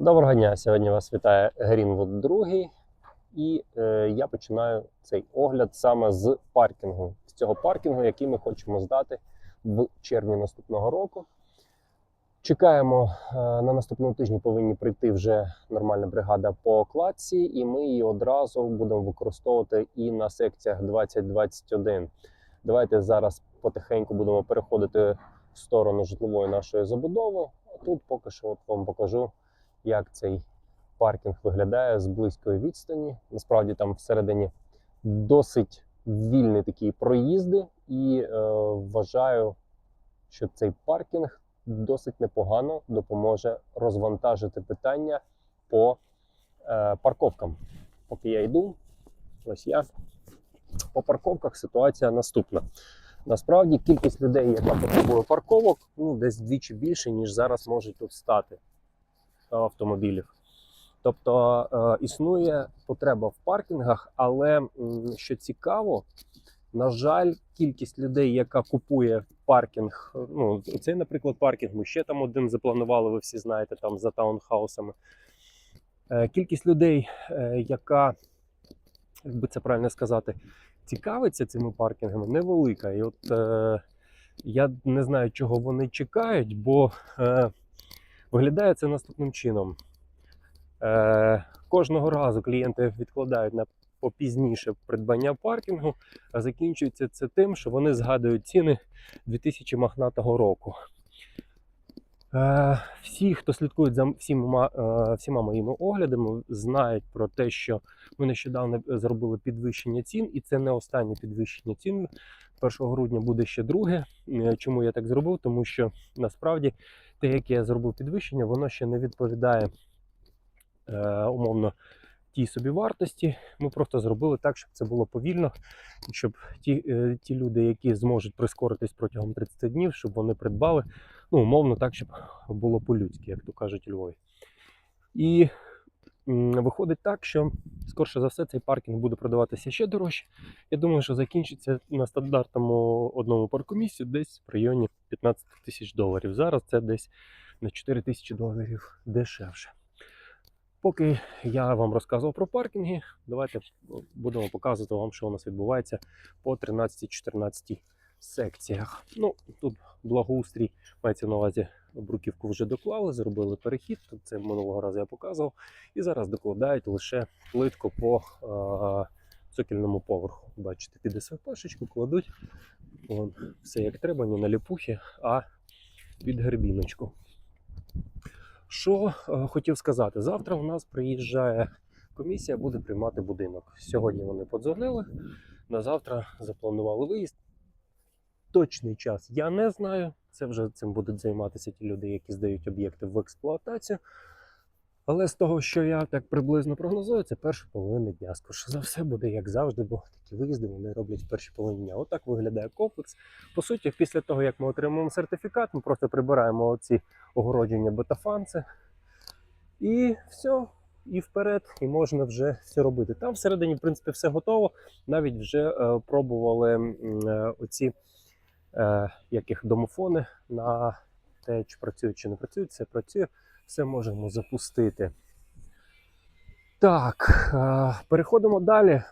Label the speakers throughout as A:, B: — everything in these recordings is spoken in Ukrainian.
A: Доброго дня! Сьогодні вас вітає Greenwood 2 і е, я починаю цей огляд саме з паркінгу. З цього паркінгу, який ми хочемо здати в червні наступного року. Чекаємо е, на наступному тижні повинні прийти вже нормальна бригада по кладці, і ми її одразу будемо використовувати і на секціях 2021. Давайте зараз потихеньку будемо переходити в сторону житлової нашої забудови. А тут поки що от вам покажу як цей паркінг виглядає з близької відстані. Насправді там всередині досить вільні такі проїзди, і е, вважаю, що цей паркінг досить непогано допоможе розвантажити питання по е, парковкам. Поки я йду, ось я. По парковках ситуація наступна. Насправді кількість людей, яка потребує парковок, ну десь вдвічі більше, ніж зараз можуть тут стати автомобілів. Тобто е, існує потреба в паркінгах, але що цікаво, на жаль, кількість людей, яка купує паркінг, е, ну цей, наприклад, паркінг, ми ще там один запланували, ви всі знаєте, там за таунхаусами. Е, кількість людей, е, яка, як би це правильно сказати, цікавиться цими паркінгами, невелика. І от е, я не знаю, чого вони чекають, бо. Е, Виглядає це наступним чином. Е, Кожного разу клієнти відкладають на попізніше придбання паркінгу, а закінчується це тим, що вони згадують ціни 2000 року. Е, всі, хто слідкують за всіма, е, всіма моїми оглядами, знають про те, що ми нещодавно зробили підвищення цін, і це не останнє підвищення цін. 1 грудня буде ще друге. Е, Чому я так зробив? Тому що насправді те, яке я зробив підвищення, воно ще не відповідає е, умовно тій собі вартості. Ми просто зробили так, щоб це було повільно, щоб ті, е, ті люди, які зможуть прискоритись протягом 30 днів, щоб вони придбали, ну, умовно так, щоб було по-людськи, як то кажуть у Львові. І виходить так, що скорше за все цей паркінг буде продаватися ще дорожче. Я думаю, що закінчиться на стандартному одному паркомісці десь в районі 15 тисяч доларів. Зараз це десь на 4 тисячі доларів дешевше. Поки я вам розказував про паркінги, давайте будемо показувати вам, що у нас відбувається по 13-14 секціях. Ну, тут благоустрій мається на увазі бруківку вже доклали, зробили перехід. Це минулого разу я показував. І зараз докладають лише плитку по е, цокільному поверху. Бачите, під СВПшечку кладуть. Вон, все як треба, не на ліпухи, а під гербіночку. Що е, хотів сказати? Завтра у нас приїжджає комісія, буде приймати будинок. Сьогодні вони подзвонили, на завтра запланували виїзд. Точний час я не знаю. Це вже цим будуть займатися ті люди, які здають об'єкти в експлуатацію. Але з того, що я так приблизно прогнозую, це перша половина дня. Скоріше за все буде як завжди, бо такі виїзди вони роблять в першій половині дня. Отак виглядає комплекс. По суті, після того, як ми отримаємо сертифікат, ми просто прибираємо оці огородження бетафанци. І все, і вперед, і можна вже все робити. Там всередині, в принципі, все готово. Навіть вже е, пробували е, оці е, як їх домофони на те, чи працюють, чи не працюють, все працює, все можемо запустити. Так, е, переходимо далі е,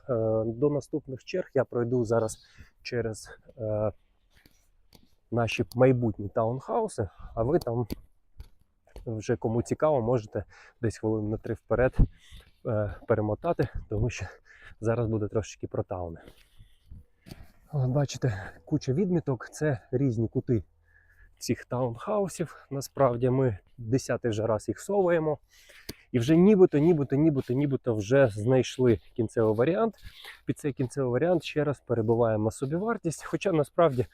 A: до наступних черг. Я пройду зараз через е, наші майбутні таунхауси, а ви там вже кому цікаво, можете десь хвилин на три вперед перемотати, тому що зараз буде трошечки про тауни. От Бачите, куча відміток це різні кути цих таунхаусів. Насправді ми десятий вже раз їх совуємо. І вже нібито, нібито, нібито, нібито вже знайшли кінцевий варіант. Під цей кінцевий варіант ще раз перебуваємо собівартість. Хоча насправді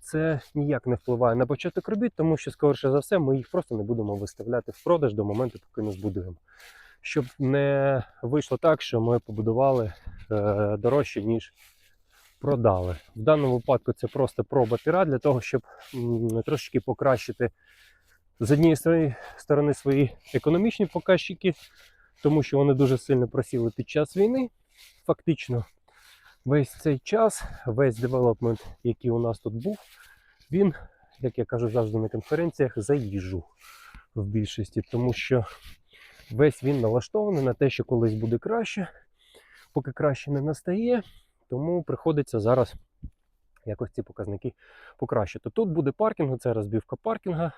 A: це ніяк не впливає на початок робіт, тому що, скоріше за все, ми їх просто не будемо виставляти в продаж до моменту, поки не збудуємо. Щоб не вийшло так, що ми побудували е, дорожче, ніж продали. В даному випадку це просто проба піра для того, щоб трошечки покращити з однієї сторони, свої економічні показчики, тому що вони дуже сильно просіли під час війни. Фактично, весь цей час, весь девелопмент, який у нас тут був, він, як я кажу завжди на конференціях, за їжу в більшості, тому що весь він налаштований на те, що колись буде краще, поки краще не настає, тому приходиться зараз якось ці показники покращити. Тут буде паркінг, це розбивка паркінга.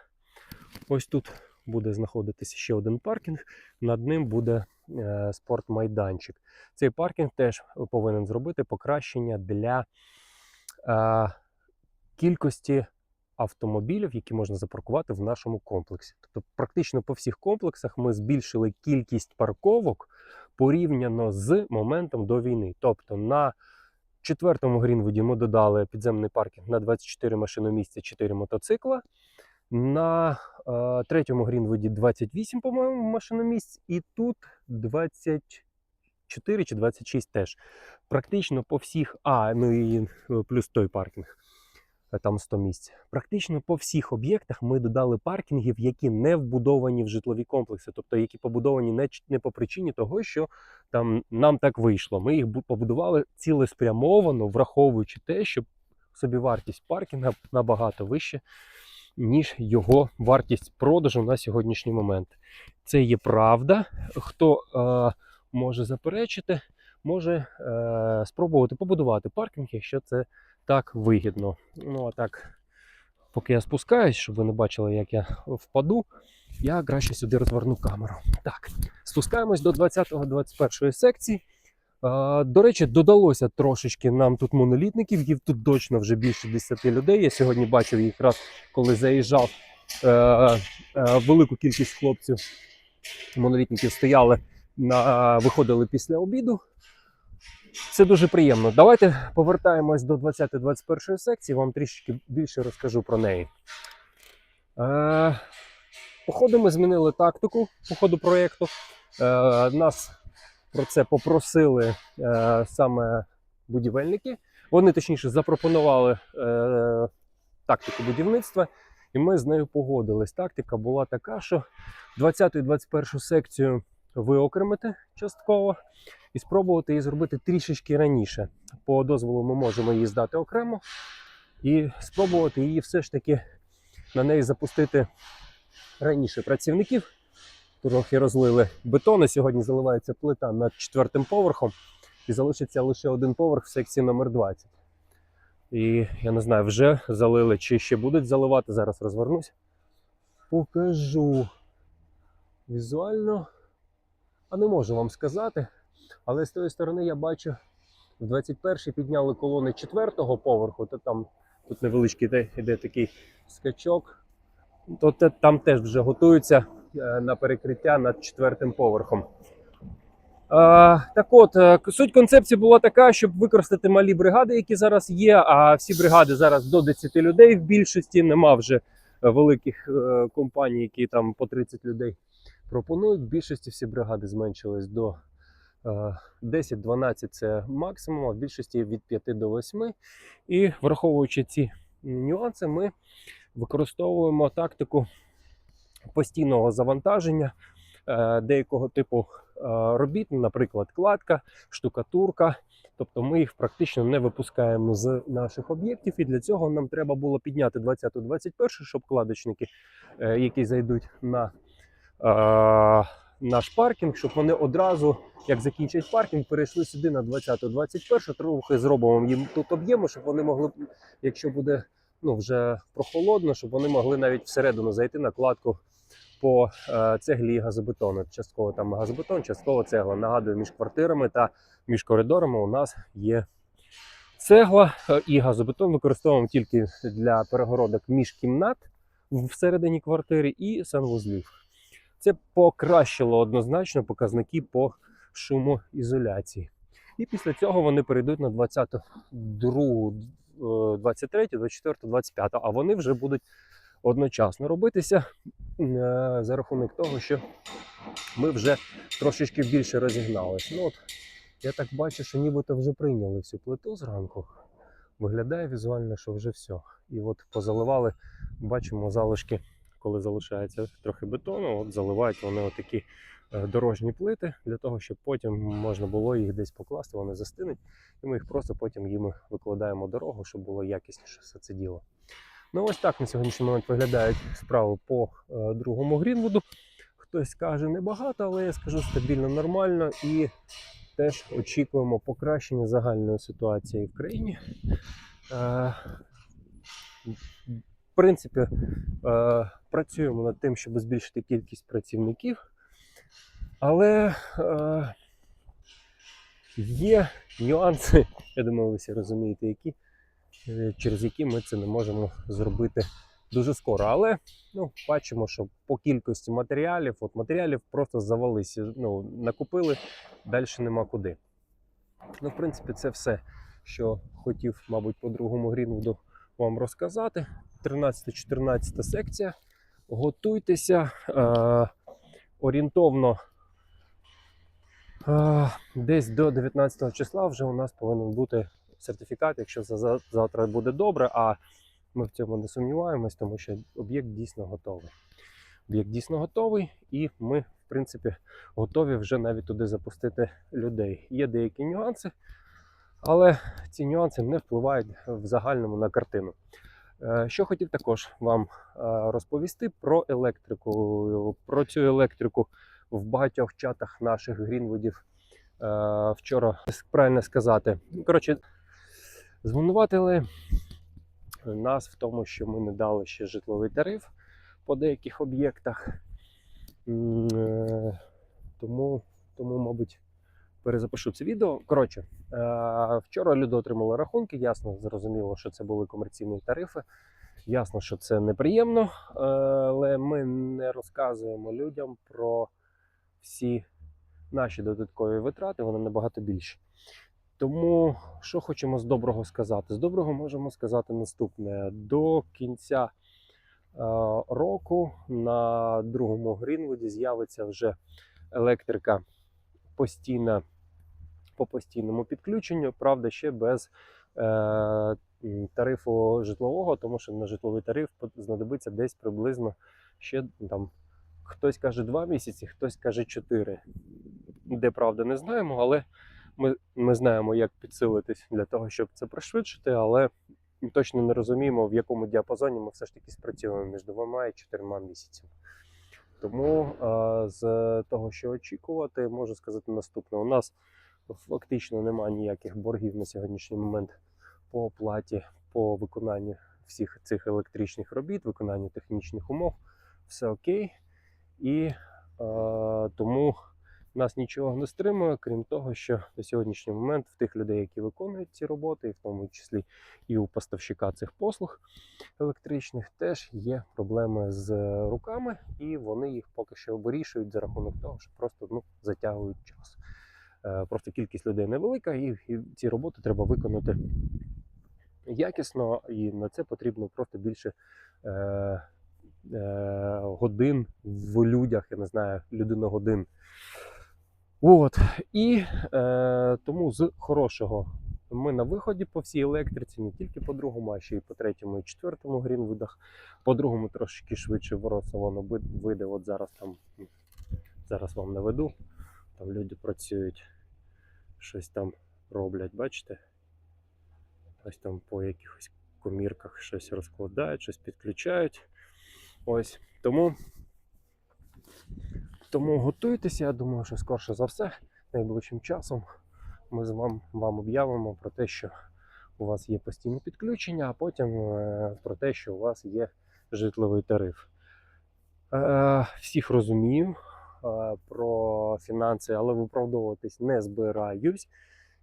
A: Ось тут буде знаходитися ще один паркінг, над ним буде е, спортмайданчик. Цей паркінг теж повинен зробити покращення для е, кількості автомобілів, які можна запаркувати в нашому комплексі. Тобто, практично по всіх комплексах ми збільшили кількість парковок порівняно з моментом до війни. Тобто на четвертому Грінвуді ми додали підземний паркінг на 24 машиномісця, 4 мотоцикла. На е, третьому Грінвуді 28, по-моєму, машиномісць, і тут 24 чи 26 теж. Практично по всіх, а, ну і е, плюс той паркінг, там 100 місць. Практично по всіх об'єктах ми додали паркінгів, які не вбудовані в житлові комплекси, тобто які побудовані не, не по причині того, що там нам так вийшло. Ми їх побудували цілеспрямовано, враховуючи те, що собівартість паркінга набагато вища, ніж його вартість продажу на сьогоднішній момент. Це є правда. Хто е, може заперечити, може е, спробувати побудувати паркінг, якщо це так вигідно. Ну а так, поки я спускаюсь, щоб ви не бачили, як я впаду, я краще сюди розверну камеру. Так, спускаємось до 20-21 секції. Е, До речі, додалося трошечки нам тут монолітників, їх тут точно вже більше 10 людей. Я сьогодні бачив їх раз, коли заїжджав е, е, велику кількість хлопців. Монолітників стояли на виходили після обіду. Це дуже приємно. Давайте повертаємось до 20-21 секції, вам трішки більше розкажу про неї. Е, походу, ми змінили тактику по ходу проєкту. Е, нас про це попросили е, саме будівельники. Вони точніше запропонували е, тактику будівництва, і ми з нею погодились. Тактика була така, що 20-21 секцію виокремити частково і спробувати її зробити трішечки раніше. По дозволу ми можемо її здати окремо і спробувати її все ж таки на неї запустити раніше працівників. Трохи розлили бетону. Сьогодні заливається плита над четвертим поверхом, і залишиться лише один поверх в секції номер 20. І я не знаю, вже залили чи ще будуть заливати. Зараз розвернусь. Покажу візуально. А не можу вам сказати. Але з тої сторони я бачу, в 21-й підняли колони четвертого поверху, то там тут невеличкий іде, іде такий скачок. То те, там теж вже готуються е, на перекриття над четвертим поверхом. А, так от, е, суть концепції була така, щоб використати малі бригади, які зараз є. А всі бригади зараз до 10 людей в більшості. Нема вже е, великих е, компаній, які там по 30 людей пропонують. В більшості всі бригади зменшились до е, 10-12 це максимум, а в більшості від 5 до 8. І враховуючи ці нюанси, ми використовуємо тактику постійного завантаження е, деякого типу е, робіт, наприклад, кладка, штукатурка. Тобто ми їх практично не випускаємо з наших об'єктів, і для цього нам треба було підняти 20-21, щоб кладочники, е, які зайдуть на е, наш паркінг, щоб вони одразу, як закінчать паркінг, перейшли сюди на 20-21, трохи зробимо їм тут об'єму, щоб вони могли, якщо буде ну, вже прохолодно, щоб вони могли навіть всередину зайти на кладку по е, цеглі і газобетону. Частково там газобетон, частково цегла. Нагадую, між квартирами та між коридорами у нас є цегла е, і газобетон використовуємо тільки для перегородок між кімнат всередині квартири і санвузлів. Це покращило однозначно показники по шумоізоляції. І після цього вони перейдуть на 22, е, 23, 24, 25, а вони вже будуть одночасно робитися е, за рахунок того, що ми вже трошечки більше розігналися. Ну, от, я так бачу, що нібито вже прийняли всю плиту зранку. Виглядає візуально, що вже все. І от позаливали, бачимо залишки, коли залишається трохи бетону, от заливають вони отакі е, дорожні плити для того, щоб потім можна було їх десь покласти, вони застинуть, і ми їх просто потім їм викладаємо дорогу, щоб було якісніше все це діло. Ну ось так на сьогоднішній момент виглядають справи по е, другому Грінвуду. Хтось скаже небагато, але я скажу стабільно нормально і теж очікуємо покращення загальної ситуації в країні. Е, в принципі, працюємо над тим, щоб збільшити кількість працівників, але е, є нюанси, я думаю, ви всі розумієте, які, е, через які ми це не можемо зробити дуже скоро. Але ну, бачимо, що по кількості матеріалів, от матеріалів просто завалися, ну, накупили, далі нема куди. Ну, в принципі, це все, що хотів, мабуть, по другому Грінвуду вам розказати. 13-14 секція. Готуйтеся е, орієнтовно. е, Десь до 19 числа вже у нас повинен бути сертифікат, якщо за- за- завтра буде добре, а ми в цьому не сумніваємось, тому що об'єкт дійсно готовий. Об'єкт дійсно готовий, і ми, в принципі, готові вже навіть туди запустити людей. Є деякі нюанси, але ці нюанси не впливають в загальному на картину. Е, Що хотів також вам е, розповісти про електрику. Про цю електрику в багатьох чатах наших Грінвудів е, вчора правильно сказати. Коротше, звинуватили нас в тому, що ми не дали ще житловий тариф по деяких об'єктах. Тому, тому, мабуть, перезапишу це відео. Коротше, е, вчора люди отримали рахунки. Ясно, зрозуміло, що це були комерційні тарифи. Ясно, що це неприємно, але ми не розказуємо людям про всі наші додаткові витрати, вони набагато більші. Тому що хочемо з доброго сказати? З доброго можемо сказати наступне: до кінця е, року на другому Грінвуді з'явиться вже електрика постійна по постійному підключенню, правда, ще без е, тарифу житлового, тому що на житловий тариф знадобиться десь приблизно ще там. Хтось каже 2 місяці, хтось каже 4. Де правда, не знаємо, але ми, ми знаємо, як підсилитись для того, щоб це пришвидшити, але точно не розуміємо, в якому діапазоні ми все ж таки спрацюємо між двома і чотирма місяцями. Тому з того, що очікувати, можу сказати наступне: у нас фактично немає ніяких боргів на сьогоднішній момент по оплаті, по виконанню всіх цих електричних робіт, виконанню технічних умов. Все окей. І е, тому нас нічого не стримує, крім того, що на сьогоднішній момент в тих людей, які виконують ці роботи, і в тому числі і у поставщика цих послуг електричних, теж є проблеми з руками, і вони їх поки що вирішують за рахунок того, що просто ну, затягують час. Е, Просто кількість людей невелика, і, ці роботи треба виконати якісно, і на це потрібно просто більше. Е, е, годин в людях, я не знаю, людина-годин. От. І е, тому з хорошого ми на виході по всій електриці, не тільки по другому, а ще й по третьому і четвертому грінвудах. По другому трошки швидше ворот салону вийде. От зараз там зараз вам наведу. Там люди працюють, щось там роблять, бачите? Ось там по якихось комірках щось розкладають, щось підключають. Ось тому, тому готуйтеся. Я думаю, що скорше за все, найближчим часом ми з вам, вам об'явимо про те, що у вас є постійне підключення, а потім е, про те, що у вас є житловий тариф. Е, всіх розумію е, про фінанси, але виправдовуватись не збираюсь.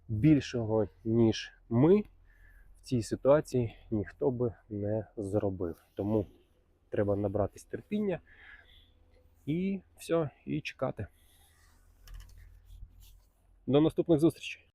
A: Більшого, ніж ми в цій ситуації ніхто би не зробив. Тому треба набратись терпіння і все, і чекати. До наступних зустрічей!